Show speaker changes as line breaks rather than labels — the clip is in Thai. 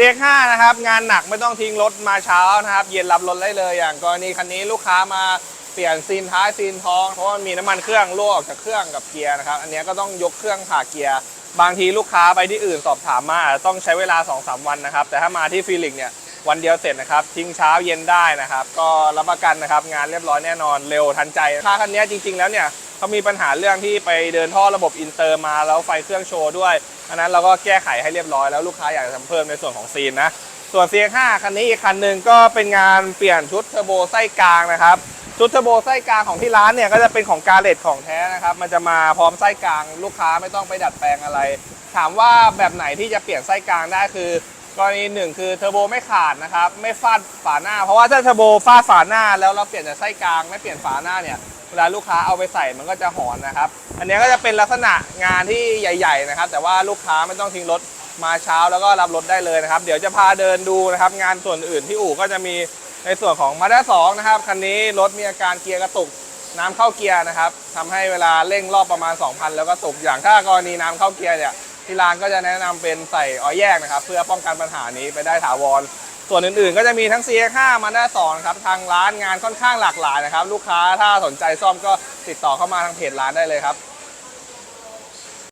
CX5 นะครับงานหนักไม่ต้องทิ้งรถมาเช้านะครับ เย็นรับรถได้เลยอย่างกรณีคันนี้ลูกค้ามาเปลี่ยนซีนท้ายซีนท้องเพราะว่ามีน้ำมันเครื่องรั่วออกจากเครื่องกับเกียร์นะครับอันนี้ก็ต้องยกเครื่องผ่าเกียร์บางทีลูกค้าไปที่อื่นสอบถามมาต้องใช้เวลา 2-3 วันนะครับ แต่ถ้ามาที่ฟิลิกเนี่ยวันเดียวเสร็จนะครับ ทิ้งเช้าเย็นได้นะครับ ก็รับประกันนะครับ งานเรียบร้อยแน่นอนเร็วทันใจค่าคันนี้จริง ๆ แล้วเนี่ย เขามีปัญหาเรื่องที่ไปเดินท่อระบบอินเตอร์มาแล้วไฟเครื่องโชว์ด้วย อันนั้นเราก็แก้ไขให้เรียบร้อยแล้วลูกค้าอยากจะทำเพิ่มในส่วนของซีนนะ ส่วน CX5 คันนี้อีกคันหนึ่งก็เป็นงานเปลี่ยนชุดเทอร์โบไส้กลางนะครับชุดเทอร์โบไส้กลางของที่ร้านเนี่ยก็จะเป็นของกาเลตของแท้นะครับ มันจะมาพร้อมไส้กลาง ลูกค้าไม่ต้องไปดัดแปลงอะไร ถามว่าแบบไหนที่จะเปลี่ยนไส้กลางได้คือ กรณีหนึ่งคือเทอร์โบไม่ขาดนะครับ ไม่ฟาดฝาหน้า เพราะว่าถ้าเทอร์โบฟาดฝาหน้าแล้วเราเปลี่ยนจากไส้กลางไม่เปลี่ยนฝาหน้าเนี่ยเวลาลูกค้าเอาไปใส่มันก็จะหอนนะครับ อันนี้ก็จะเป็นลักษณะงานที่ใหญ่ๆนะครับ แต่ว่าลูกค้าไม่ต้องทิ้งรถมาเช้าแล้วก็รับรถได้เลยนะครับ เดี๋ยวจะพาเดินดูนะครับงานส่วนอื่นที่อู่ก็จะมีในส่วนของมาด้าสองนะครับคันนี้รถมีอาการเกียร์กระตุกน้ำเข้าเกียร์นะครับทำให้เวลาเร่งรอบประมาณ 2,000 แล้วก็ตกอย่างถ้ากรณีน้ำเข้าเกียร์เนี่ย ที่ร้านก็จะแนะนำเป็นใส่ออยแยกนะครับ เพื่อป้องกันปัญหานี้ไปได้ถาวร ส่วนอื่นๆ ก็จะมีทั้ง CX5 มาด้า2ครับทางร้านงานค่อนข้างหลากหลายนะครับ ลูกค้าถ้าสนใจซ่อมก็ติดต่อเข้ามาทางเพจร้านได้เลยครับ